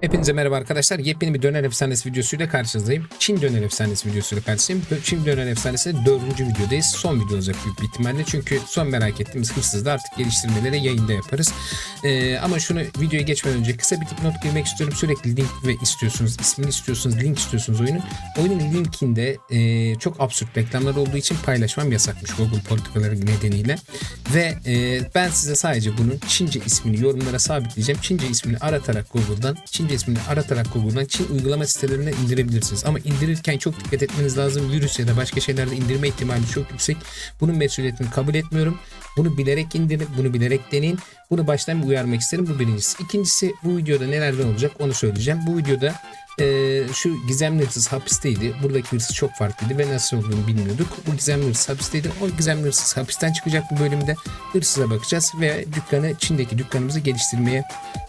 Hepinize merhaba arkadaşlar. Yepyeni bir döner efsanesi videosuyla karşınızdayım. Çin döner efsanesi videosuyla karşınızdayım. Çin döner efsanesi dördüncü videodayız. Son video olacak büyük bir ihtimalle. Çünkü son merak ettiğimiz hırsızda artık geliştirmeleri yayında yaparız. Ee, ama şunu videoya geçmeden önce kısa bir dipnot girmek istiyorum. Sürekli link ve istiyorsunuz. ismini istiyorsunuz. Link istiyorsunuz oyunun. Oyunun linkinde e, çok absürt reklamlar olduğu için paylaşmam yasakmış Google politikaları nedeniyle. Ve e, ben size sadece bunun Çince ismini yorumlara sabitleyeceğim. Çince ismini aratarak Google'dan, Çince ismini aratarak Google'dan Çin uygulama sitelerinden indirebilirsiniz. Ama indirirken çok dikkat etmeniz lazım. Virüs ya da başka şeylerde indirme ihtimali çok yüksek. Bunun mesuliyetini kabul etmiyorum. Bunu bilerek indirin, bunu bilerek deneyin. Bunu baştan bir uyarmak isterim. Bu birincisi. İkincisi bu videoda nelerden olacak onu söyleyeceğim. Bu videoda ee, şu gizemli hırsız hapisteydi. Buradaki hırsız çok farklıydı ve nasıl olduğunu bilmiyorduk. Bu gizemli hırsız hapisteydi. O gizemli hırsız hapisten çıkacak bu bölümde. Hırsıza bakacağız ve dükkanı Çin'deki dükkanımızı geliştirmeye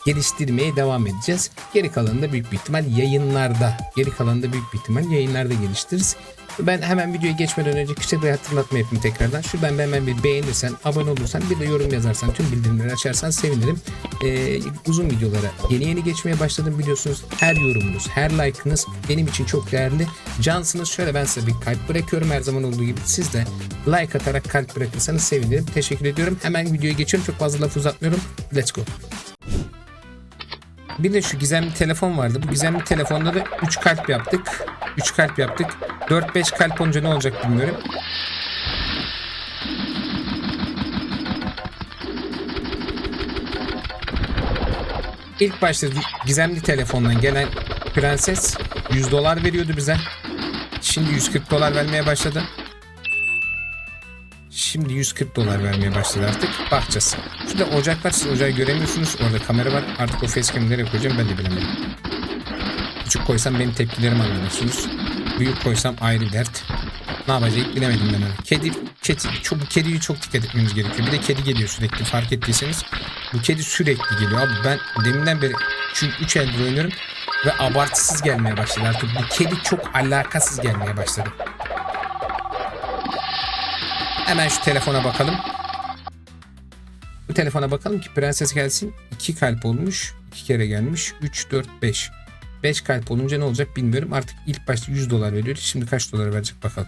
geliştirmeye devam edeceğiz. Geri kalanını da büyük bir ihtimal yayınlarda. Geri kalanını da büyük bir ihtimal yayınlarda geliştiririz. Ben hemen videoya geçmeden önce küçük bir hatırlatma yapayım tekrardan. Şuradan bir hemen bir beğenirsen, abone olursan, bir de yorum yazarsan, tüm bildirimleri açarsan sevinirim. Ee, uzun videolara yeni yeni geçmeye başladım biliyorsunuz. Her yorumunuz, her like'ınız benim için çok değerli. Cansınız. Şöyle ben size bir kalp bırakıyorum her zaman olduğu gibi. Siz de like atarak kalp bırakırsanız sevinirim. Teşekkür ediyorum. Hemen videoya geçiyorum. Çok fazla laf uzatmıyorum. Let's go. Bir de şu gizemli telefon vardı. Bu gizemli telefonda da 3 kalp yaptık. 3 kalp yaptık. 4-5 kalp olunca ne olacak bilmiyorum. İlk başta gizemli telefondan gelen prenses 100 dolar veriyordu bize. Şimdi 140 dolar vermeye başladı. Şimdi 140 dolar vermeye başladı artık. Bakacağız. Şurada ocak var. Siz ocağı göremiyorsunuz. Orada kamera var. Artık o facecam'i nereye koyacağım ben de bilemedim. Küçük koysam benim tepkilerimi anlamıyorsunuz. Büyük koysam ayrı dert. Ne yapacağız bilemedim ben onu. Kedi, kedi, çok, bu kediyi çok dikkat etmemiz gerekiyor. Bir de kedi geliyor sürekli fark ettiyseniz. Bu kedi sürekli geliyor. Abi ben deminden beri çünkü 3 eldir oynuyorum. Ve abartısız gelmeye başladı artık. Bu kedi çok alakasız gelmeye başladı. Hemen şu telefona bakalım. Bu telefona bakalım ki prenses gelsin. 2 kalp olmuş. 2 kere gelmiş. 3, 4, 5. 5 kalp olunca ne olacak bilmiyorum. Artık ilk başta 100 dolar veriyor. Şimdi kaç dolar verecek bakalım.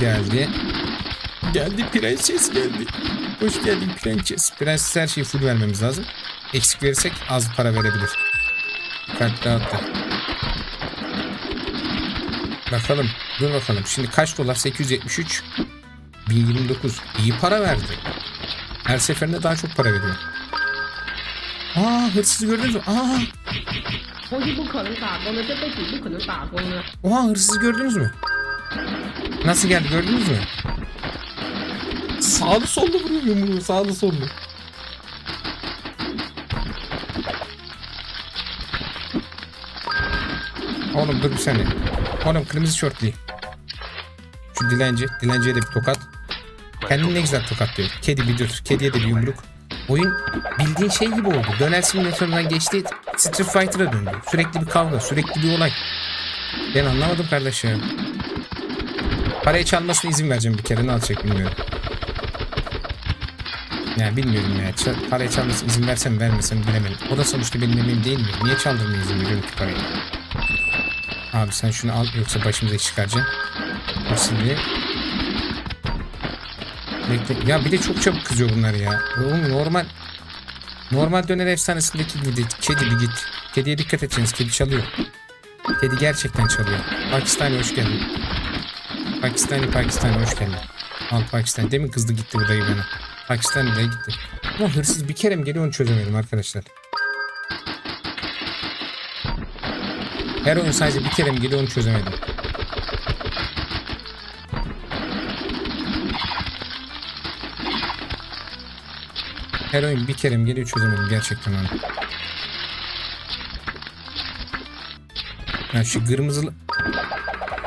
Geldi. Geldi prenses geldi. Hoş geldin prenses. Prenses her şeyi full vermemiz lazım. Eksik verirsek az para verebilir. Kalp dağıttı. Bakalım. Dur bakalım. Şimdi kaç dolar? 873. 1029. İyi para verdi. Her seferinde daha çok para veriyor. Aa hırsızı gördünüz mü? Aa. Oha hırsızı gördünüz mü? Nasıl geldi gördünüz mü? Sağlı sollu vuruyor yumruğu sağlı sollu. Oğlum dur bir saniye. Oğlum kırmızı şortli. Şu dilenci. Dilenciye de bir tokat. Kendini ne güzel tokatlıyor. Kedi bir dur. Kediye de bir yumruk. Oyun bildiğin şey gibi oldu. Döner simülatöründen geçti. Street Fighter'a döndü. Sürekli bir kavga. Sürekli bir olay. Ben anlamadım kardeş ya. Parayı çalmasına izin vereceğim bir kere ne alacak bilmiyorum. Ya bilmiyorum ya. Ç- parayı çalmasına izin versem vermesem bilemedim. O da sonuçta benim emeğim değil mi? Niye çaldırmaya izin veriyorum ki parayı? Abi sen şunu al yoksa başımıza iş çıkaracaksın. Şimdi. Bekle. Ya bir de çok çabuk kızıyor bunlar ya. Oğlum normal normal döner efsanesindeki gibi kedi bir git. Kediye dikkat edeceksiniz. Kedi çalıyor. Kedi gerçekten çalıyor. Pakistani hoş geldin. Pakistani Pakistani hoş geldin. Al Pakistan. Demin kızdı gitti bu dayı bana. Pakistan da gitti. Ama hırsız bir kere mi geliyor onu çözemedim arkadaşlar. Her oyun sadece bir kere mi geliyor onu çözemedim. Her oyun bir kere mi geliyor çözemedim gerçekten onu. Ya şu kırmızılı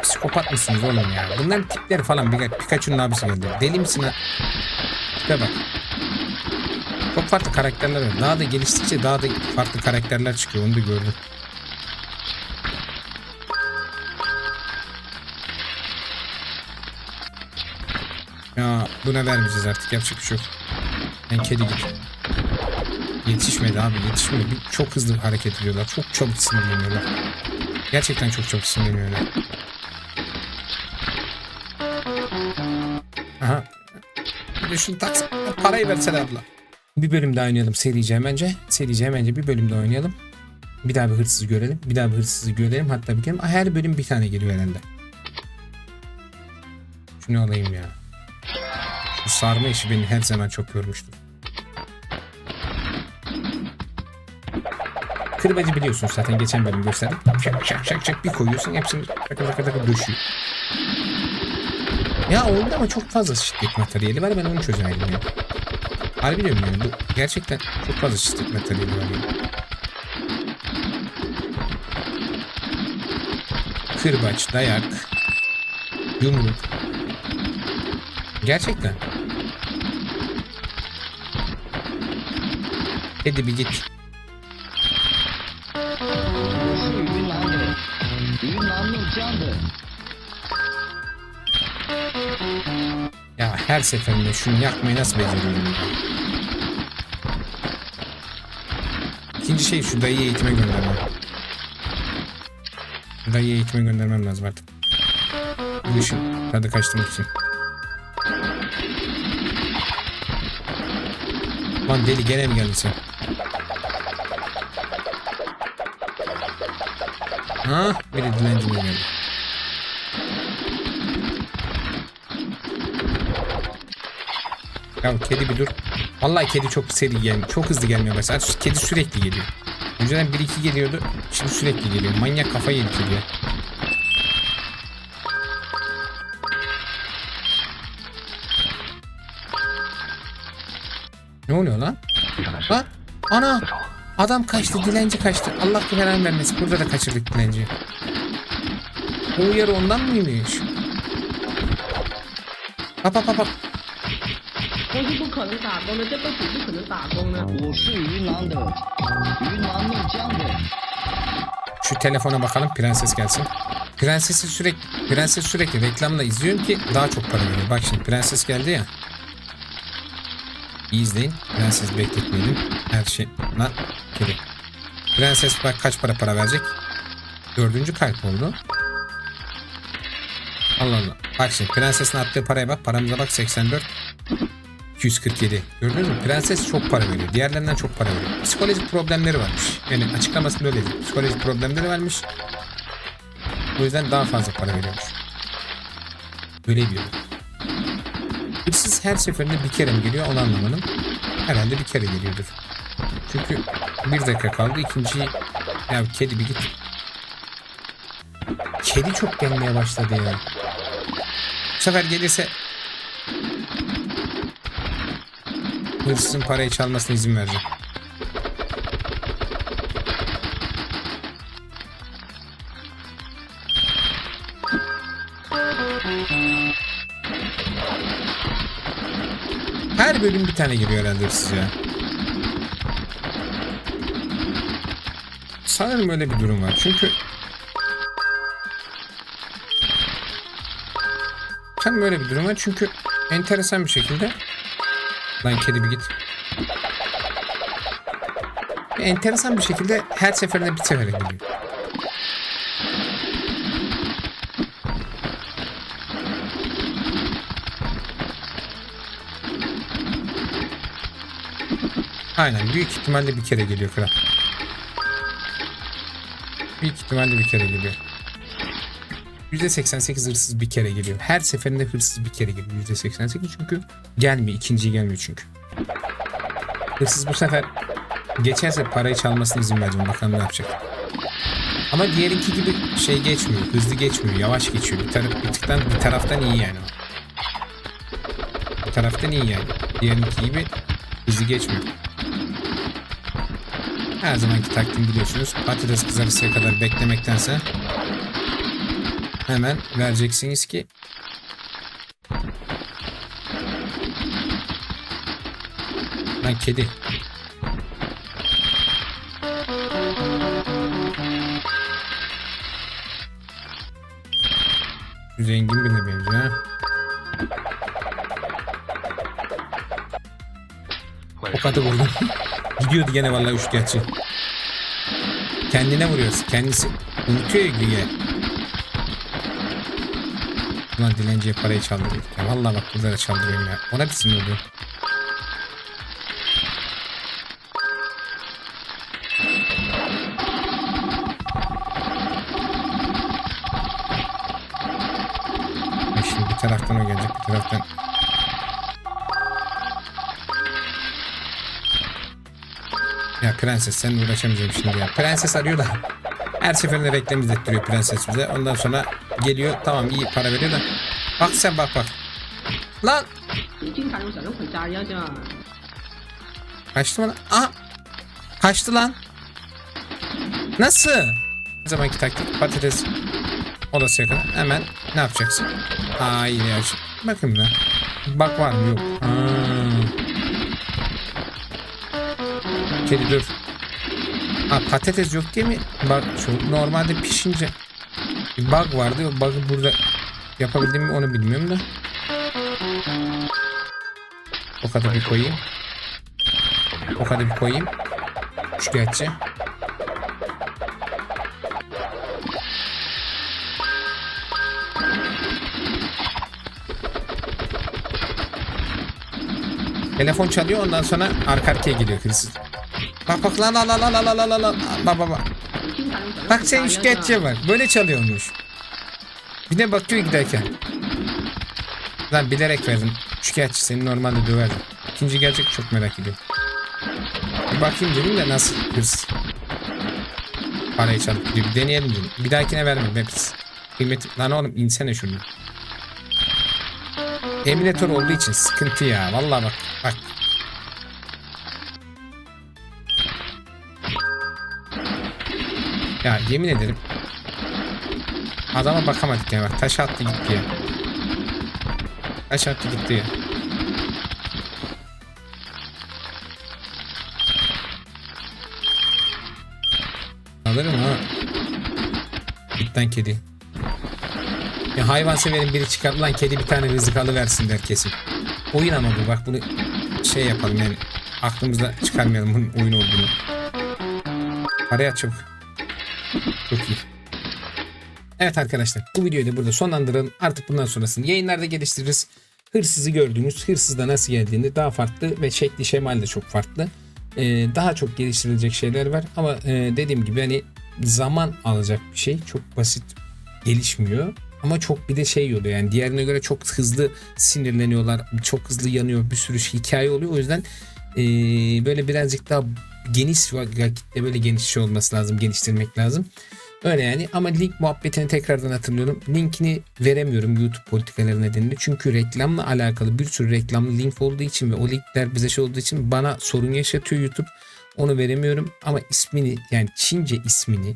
psikopat mısınız oğlum ya? Bunların tipleri falan bir Pikachu'nun abisi geldi. Deli misin ha? Tipe bak. Çok farklı karakterler var. Daha da geliştikçe daha da farklı karakterler çıkıyor. Onu da gördüm. Ya Buna vermeyeceğiz artık yapacak bir şey yok. Ben kedi git. Yetişmedi abi yetişmedi. Bir- Çok hızlı hareket ediyorlar. Çok çabuk sinirleniyorlar. Gerçekten çok çabuk sinirleniyorlar. Aha. Bir şunu taksana. Parayı versene abla. Bir bölüm daha oynayalım serice hemen Serice hemen bir bölüm daha oynayalım. Bir daha bir hırsız görelim. Bir daha bir hırsızı görelim. Hatta bir kere her bölüm bir tane geliyor herhalde. Şunu alayım ya. Şu sarma işi beni her zaman çok yormuştur. Kırbacı biliyorsun zaten geçen bölüm gösterdim. Şak şak şak şak bir koyuyorsun hepsini takır takır takır döşüyor. Ya oyunda ama çok fazla şiddet materyali var ben onu çözemedim ya. Harbi diyorum yani bu gerçekten çok fazla şiddet materyali var yani. Kırbaç, dayak, yumruk. Gerçekten. Hadi bir git. Ya her seferinde şunu yakmayı nasıl beceriyorum? İkinci şey şu dayıyı eğitime göndermem. Dayıyı eğitime göndermem lazım artık. Bu işin tadı kaçtığım. Lan deli gene mi geldin sen? Ha, bir de dilenci mi geldi? Ya kedi bir dur. Vallahi kedi çok seri gelmiyor. Çok hızlı gelmiyor mesela. Kedi sürekli geliyor. Önceden 1-2 geliyordu. Şimdi sürekli geliyor. Manyak kafa yedi kedi Ne oluyor lan? Lan ana adam kaçtı dilenci kaçtı. Allah belanı vermesin. Burada da kaçırdık dilenciyi. O uyarı ondan mıymış? Bak bak bak bak. 我是不可能打工的，这辈子不可能打工的。我是云南的，云南怒江的。 Şu telefona bakalım prenses gelsin. Prensesi sürekli prenses sürekli reklamla izliyorum ki daha çok para veriyor. Bak şimdi prenses geldi ya. İyi izleyin. Prenses bekletmeyelim. Her şey lan kedi. Prenses bak kaç para para verecek? Dördüncü kalp oldu. Allah Allah. Bak şimdi prensesin attığı paraya bak. Paramıza bak 84. 247. Gördünüz mü? Prenses çok para veriyor. Diğerlerinden çok para veriyor. Psikolojik problemleri varmış. Yani açıklamasında öyle değil. Psikolojik problemleri varmış. O yüzden daha fazla para veriyormuş. Öyle diyor. Hırsız her seferinde bir kere mi geliyor onu anlamadım. Herhalde bir kere geliyordur. Çünkü bir dakika kaldı. ikinciyi ya kedi bir git. Kedi çok gelmeye başladı ya. Bu sefer gelirse hırsızın parayı çalmasına izin vereceğim. Her bölüm bir tane geliyor herhalde ya. Sanırım öyle bir durum var. Çünkü Sanırım öyle bir durum var. Çünkü enteresan bir şekilde Lan kedi bir git. Enteresan bir şekilde her seferinde bir sefere geliyor. Aynen büyük ihtimalle bir kere geliyor kral. Büyük ihtimalle bir kere geliyor. %88 hırsız bir kere geliyor. Her seferinde hırsız bir kere geliyor %88 çünkü gelmiyor. ikinciyi gelmiyor çünkü. Hırsız bu sefer geçerse parayı çalmasına izin vereceğim. Bakalım ne yapacak. Ama diğerinki gibi şey geçmiyor. Hızlı geçmiyor. Yavaş geçiyor. Bir, taraf, bir, tıktan, bir taraftan iyi yani. Bir taraftan iyi yani. Diğerinki gibi hızlı geçmiyor. Her zamanki taktiğimi biliyorsunuz. Patates kızarısıya kadar beklemektense hemen vereceksiniz ki Lan kedi. Zengin birine benziyor ha. Tokatı vurdum. Gidiyordu gene vallahi üçkağıtçı. Kendine vuruyoruz. Kendisi unutuyor güya. Ulan dilenciye parayı çaldırıyor. Ya vallahi bak da çaldırıyorum ya. Ona bir sinir oluyor. Şimdi bir taraftan o gelecek bir taraftan. Ya prenses sen uğraşamayacağım şimdi şey ya. Prenses arıyor da her seferinde reklam izlettiriyor prenses bize. Ondan sonra geliyor tamam iyi para veriyor da. Bak sen bak bak. Lan! Kaçtı mı lan? Aha! Kaçtı lan. Nasıl? Ne zamanki taktik patates odası yakın. Hemen ne yapacaksın? Hayır. Bakayım da. Bak var mı? Yok. Ha. Kedi dur. Ha patates yok diye mi? Bak şu normalde pişince bir bug vardı. O bug'ı burada yapabildim mi onu bilmiyorum da. O kadar bir koyayım. O kadar bir koyayım. Şikayetçi. Telefon çalıyor ondan sonra arka arkaya geliyor hırsız. Bak bak lan lan lan lan lan lan lan. Bak bak bak. Bak sen üçkağıtçı var. Böyle çalıyormuş. Bir de bakıyor giderken. Lan bilerek verdim. Üçkağıtçı seni normalde döverdim. İkinci gelecek çok merak ediyorum. Bir bakayım dedim de nasıl hırs. Parayı çalıp gidiyor. Bir deneyelim dedim. Bir dahakine vermem hepsi. Kıymet... Lan oğlum insene şunu. Emülatör olduğu için sıkıntı ya. Vallahi bak. Bak Ya yemin ederim. Adama bakamadık ya bak taş attı gitti ya. Taş attı gitti ya. Alırım ha. Bitten kedi. Ya hayvan severin biri çıkar lan kedi bir tane rızık alıversin der kesin. Oyun ama bu bak bunu şey yapalım yani aklımızda çıkarmayalım bunun oyun olduğunu. Paraya çabuk. Çok iyi. Evet arkadaşlar bu videoyu da burada sonlandıralım. Artık bundan sonrasını yayınlarda geliştiririz. Hırsızı gördüğünüz hırsızda nasıl geldiğini daha farklı ve şekli şemal de çok farklı. Ee, daha çok geliştirilecek şeyler var ama e, dediğim gibi hani zaman alacak bir şey. Çok basit gelişmiyor. Ama çok bir de şey oluyor yani diğerine göre çok hızlı sinirleniyorlar. Çok hızlı yanıyor. Bir sürü hikaye oluyor. O yüzden e, böyle birazcık daha geniş vakitte böyle geniş şey olması lazım. Geliştirmek lazım. Öyle yani ama link muhabbetini tekrardan hatırlıyorum. Linkini veremiyorum YouTube politikaları nedeniyle. Çünkü reklamla alakalı bir sürü reklamlı link olduğu için ve o linkler bize şey olduğu için bana sorun yaşatıyor YouTube. Onu veremiyorum ama ismini yani Çince ismini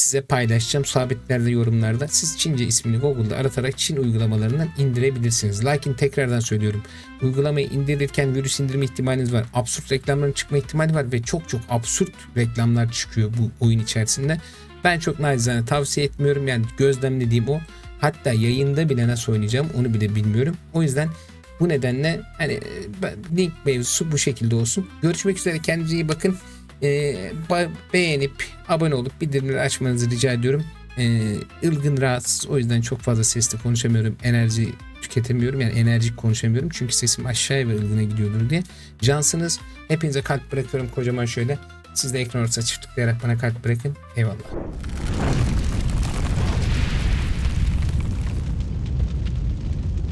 size paylaşacağım sabitlerde yorumlarda. Siz Çince ismini Google'da aratarak Çin uygulamalarından indirebilirsiniz. Lakin tekrardan söylüyorum. Uygulamayı indirirken virüs indirme ihtimaliniz var. Absürt reklamların çıkma ihtimali var ve çok çok absürt reklamlar çıkıyor bu oyun içerisinde. Ben çok nacizane tavsiye etmiyorum. Yani gözlemlediğim o. Hatta yayında bile nasıl oynayacağım onu bile bilmiyorum. O yüzden bu nedenle hani e, link mevzusu bu şekilde olsun. Görüşmek üzere kendinize iyi bakın. Ee, beğenip abone olup bildirimleri açmanızı rica ediyorum. Ee, ılgın rahatsız o yüzden çok fazla sesli konuşamıyorum. Enerji tüketemiyorum yani enerjik konuşamıyorum. Çünkü sesim aşağıya ve ılgına gidiyordur diye. Cansınız. Hepinize kalp bırakıyorum kocaman şöyle. Siz de ekran ortasına çift bana kalp bırakın. Eyvallah.